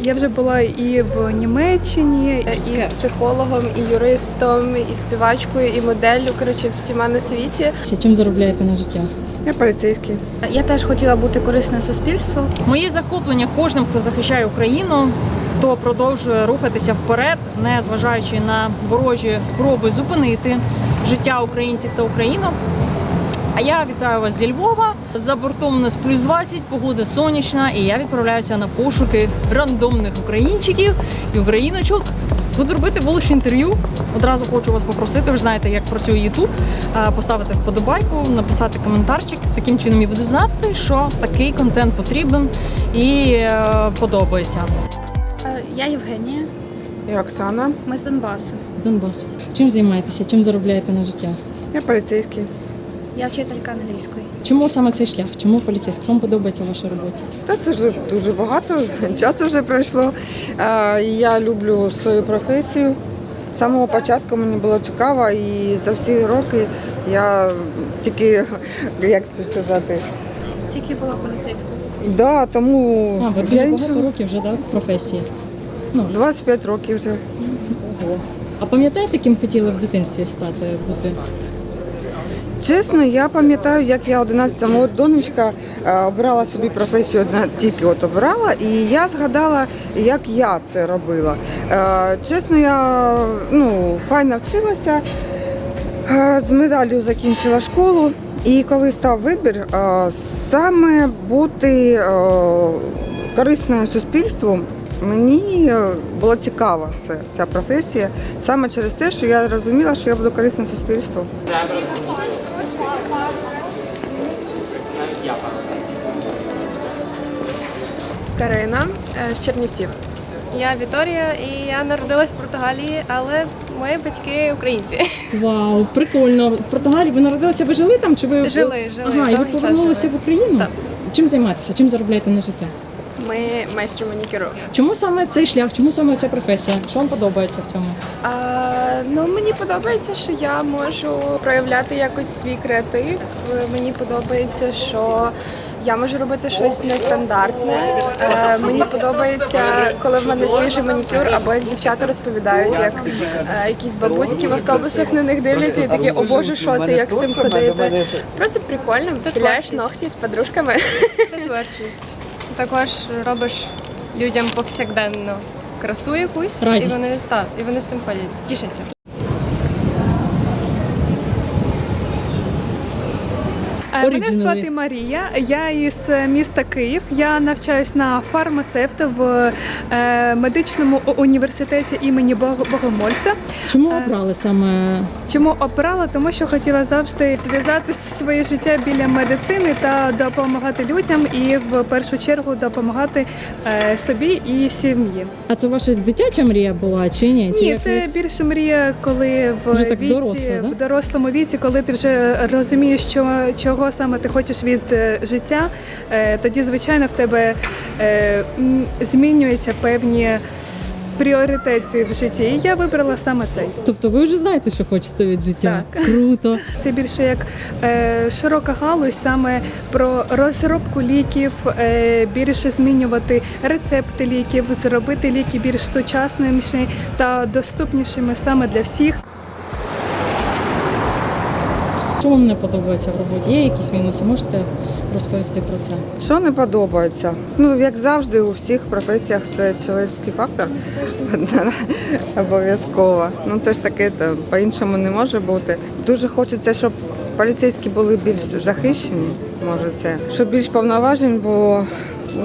Я вже була і в Німеччині, і психологом, і юристом, і співачкою, і моделлю. Коротше, всіма на світі. Чим заробляєте на життя? Я поліцейський. Я теж хотіла бути корисною суспільству. Моє захоплення кожним, хто захищає Україну, хто продовжує рухатися вперед, не зважаючи на ворожі спроби зупинити життя українців та українок. А я вітаю вас зі Львова. За бортом у нас плюс 20, погода сонячна, і я відправляюся на пошуки рандомних українчиків і україночок. Буду робити вуличне інтерв'ю. Одразу хочу вас попросити, ви ж знаєте, як працює YouTube, е, поставити вподобайку, написати коментарчик. Таким чином я буду знати, що такий контент потрібен і е, подобається. Е, Я Євгенія, Я Оксана. ми з Донбасу. З Донбасу. Чим займаєтеся? Чим заробляєте на життя? Я поліцейський. Я вчителька англійської. Чому саме цей шлях? Чому поліцейський? Вам подобається в вашій роботі? Та це вже дуже багато часу вже пройшло. Я люблю свою професію. З самого початку мені було цікаво, і за всі роки я тільки, як це сказати, Тільки була поліцейською. да, тому А, ви я дуже багато років вже да, в професії. Ну, 25 років вже. ого. А пам'ятаєте, ким хотіли в дитинстві стати бути? Чесно, я пам'ятаю, як я 11 от донечка е, обрала собі професію, одна- тільки от обрала, і я згадала, як я це робила. Е, Чесно, я ну, файно вчилася, е, з медаллю закінчила школу. І коли став вибір, саме бути корисною суспільству, мені було цікаво це, ця професія, саме через те, що я розуміла, що я буду корисна суспільству. Карина е, з Чернівців. Я Віторія і я народилась в Португалії, але мої батьки українці. Вау, прикольно. В Португалії ви народилися, ви жили там? Чи ви Жили, жили, Ага, і ви довгий час повернулися жили. в Україну? Так. Чим займаєтеся? Чим заробляєте на життя? Ми майстри манікюру. Чому саме цей шлях? Чому саме ця професія? Що вам подобається в цьому? А, ну мені подобається, що я можу проявляти якось свій креатив. Мені подобається, що я можу робити щось нестандартне. Е, мені подобається, коли в мене свіжий манікюр, або як дівчата розповідають, як е, якісь бабуськи в автобусах на них дивляться і такі, о боже, що це, як з цим ходити. Просто прикольно, піляєш ногті з подружками. Це творчість. Також робиш людям повсякденно красу якусь, Радість. і вони та, і вони з цим ходять, тішаться. Мене звати Марія. Я із міста Київ. Я навчаюсь на фармацевта в е, медичному університеті імені Богомольця. Чому Е, обрали саме Чому обрала? Тому що хотіла завжди зв'язати своє життя біля медицини та допомагати людям, і в першу чергу допомагати е, собі і сім'ї. а це ваша дитяча мрія була чи ні? Чи Ні, це більше мрія, коли в віці, в дорослому віці, коли ти вже розумієш, що чого саме ти хочеш від е, життя, е, тоді звичайно в тебе е, змінюються певні пріоритети в житті. І я вибрала саме цей. Тобто ви вже знаєте, що хочете від життя? Так. Круто. Це більше як е, широка галузь саме про розробку ліків, е, більше змінювати рецепти ліків, зробити ліки більш сучасними та доступнішими саме для всіх. Що вам не подобається в роботі? Є якісь мінуси? Можете розповісти про це? Що не подобається? Ну, як завжди, у всіх професіях це чоловіський фактор. Обов'язково. Ну це ж таке, то по-іншому не може бути. Дуже хочеться, щоб поліцейські були більш захищені, може це, щоб більш повноважень було.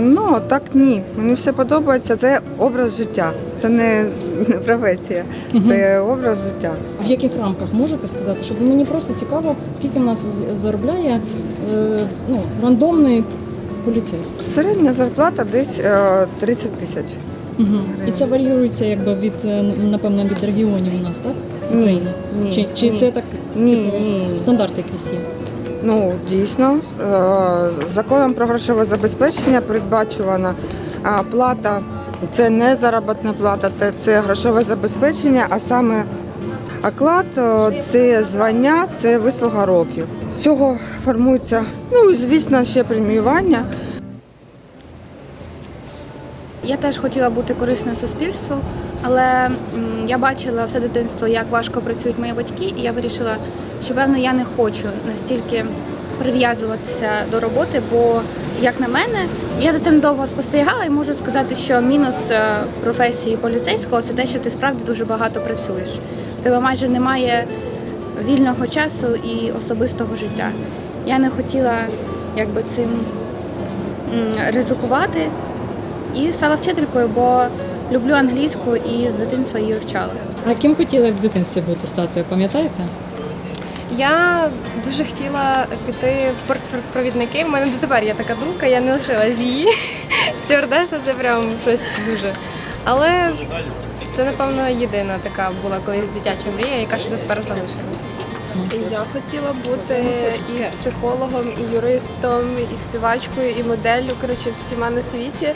Ну, так ні. Мені все подобається. Це образ життя. Це не, не професія, це образ життя. В яких рамках можете сказати? Щоб мені просто цікаво, скільки в нас заробляє е, ну, рандомний поліцейський. Середня зарплата десь е, 30 тисяч. Угу. І це варіюється якби від е, напевно від регіонів у нас, так? Ні, України. ні, Чи, чи ні. це так Ні, типу, ні. стандарт якийсь є? Ну, дійсно, е, законом про грошове забезпечення передбачувана плата. Це не заробітна плата, це грошове забезпечення, а саме оклад е, це звання, це вислуга років. З цього формується, ну звісно, ще преміювання. я теж хотіла бути корисною суспільству, але я бачила все дитинство, як важко працюють мої батьки, і я вирішила, що певно я не хочу настільки прив'язуватися до роботи, бо, як на мене, я за цим довго спостерігала і можу сказати, що мінус е, професії поліцейського це те, що ти справді дуже багато працюєш. В тебе майже немає вільного часу і особистого життя. Я не хотіла якби цим ризикувати і стала вчителькою, бо люблю англійську і з дитинства її вивчала. А ким хотіли в дитинстві бути стати, пам'ятаєте? Я дуже хотіла піти в портпровідники. У мене дотепер є така думка, я не лишилась її. Стюардеса це прям щось дуже. Але це, напевно, єдина така була колись дитяча мрія, яка ще тепер залишилась. Я хотіла бути і психологом, і юристом, і співачкою, і моделлю, коротше, всіма на світі.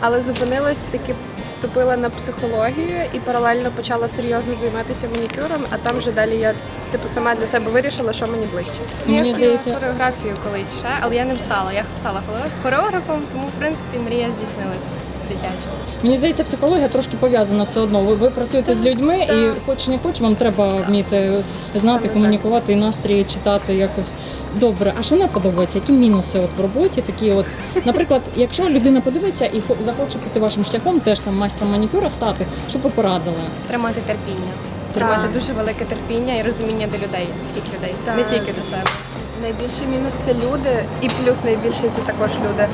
Але зупинилась таки, вступила на психологію і паралельно почала серйозно займатися манікюром, а там вже далі я типу сама для себе вирішила, що мені ближче. Я хотіла хореографію колись ще, але я не стала. Я стала хоре- хореографом, тому в принципі мрія здійснилась дитяча. Мені здається, психологія трошки пов'язана все одно. Ви, ви працюєте з людьми, і хоч не хоч, вам треба вміти знати, комунікувати і настрій читати якось. Добре, а що не подобається? Які мінуси от в роботі? Такі, от, наприклад, якщо людина подивиться і хо- захоче піти вашим шляхом, теж там майстром манікюра стати, що б ви порадили? Тримати терпіння. Тримати дуже велике терпіння і розуміння до людей, всіх людей, не Так. тільки до себе. Найбільший мінус це люди, і плюс найбільший це також люди.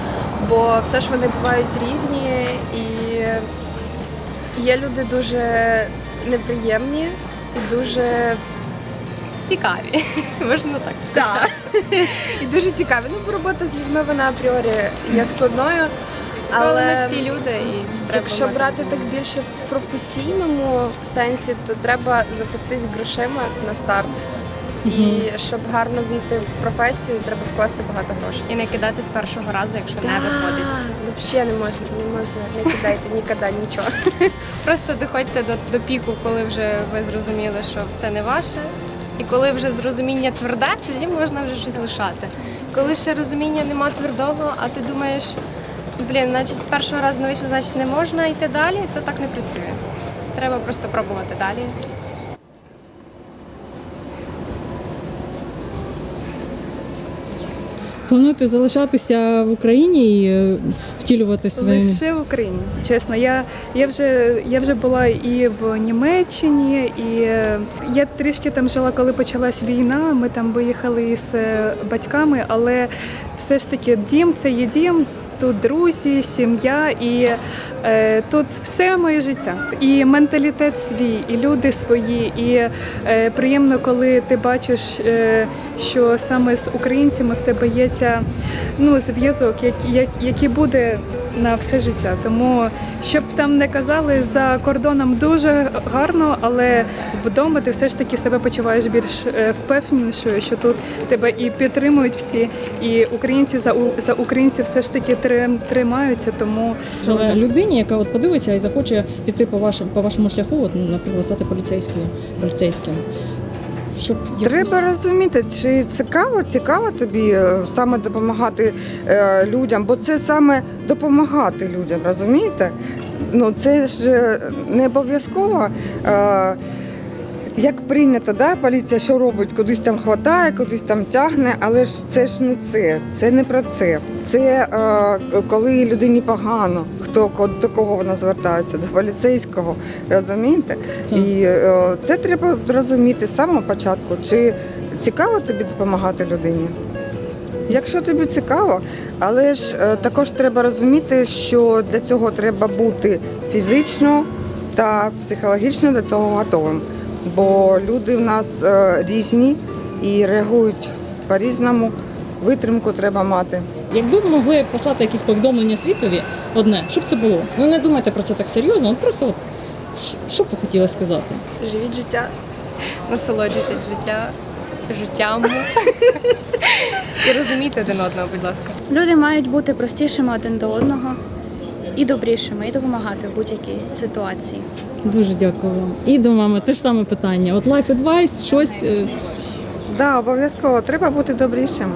Бо все ж вони бувають різні, є люди дуже неприємні і дуже Цікаві, можна так. Так. і дуже цікаві. Ну, робота з людьми вона апріорі є складною. Але не ми всі люди і треба якщо брати так більше в професійному сенсі, то треба запастись грошима на старт. І щоб гарно війти в професію, треба вкласти багато грошей. і не кидати з першого разу, якщо не виходить. Взагалі не можна, не можна, не кидайте ніколи нічого. Просто доходьте до, до піку, коли вже ви зрозуміли, що це не ваше. І коли вже зрозуміння тверде, тоді можна вже щось лишати. Коли ще розуміння нема твердого, а ти думаєш, блін, значить з першого разу не вийшло, значить не можна йти далі, то так не працює. Треба просто пробувати далі. Плануєте залишатися в Україні і е, втілювати свої Лише в Україні. Чесно, я, я, вже, я вже була і в Німеччині, і е, я трішки там жила, коли почалась війна. Ми там виїхали з е, батьками, але все ж таки дім це є дім. Тут друзі, сім'я, і е, тут все моє життя. І менталітет свій, і люди свої. І е, приємно, коли ти бачиш, е, що саме з українцями в тебе є ця ну, зв'язок, який, як, який буде на все життя. Тому щоб там не казали за кордоном дуже гарно, але вдома ти все ж таки себе почуваєш більш е, впевненішою, що тут тебе і підтримують всі, і українці за за українців все ж таки трим- тримаються. Тому Але людині, яка от подивиться і захоче піти по вашому по вашому шляху, от, наприклад, стати поліцейською поліцейським. Щоб Треба розуміти, чи цікаво, цікаво тобі е, саме допомагати е, людям, бо це саме допомагати людям, розумієте? Ну це ж е, не обов'язково. Е, як прийнято, да, поліція що робить, кудись там хватає, кудись там тягне, але ж це ж не це, це не про це. Це е, коли людині погано, хто до кого вона звертається, до поліцейського, розумієте? І е, це треба розуміти з самого початку, чи цікаво тобі допомагати людині. Якщо тобі цікаво, але ж е, також треба розуміти, що для цього треба бути фізично та психологічно до цього готовим. Бо люди в нас е, різні і реагують по-різному. Витримку треба мати. Якби ви могли послати якісь повідомлення світові, одне, щоб це було? Ну не думайте про це так серйозно, от просто от, що б ви хотіли сказати? Живіть життя. Насолоджуйтесь життя, життям. і розумійте один одного, будь ласка. Люди мають бути простішими один до одного і добрішими, і допомагати в будь-якій ситуації. Дуже дякую вам. І до мами те ж саме питання. От life advice, щось. Так, Да, обов'язково треба бути добрішими.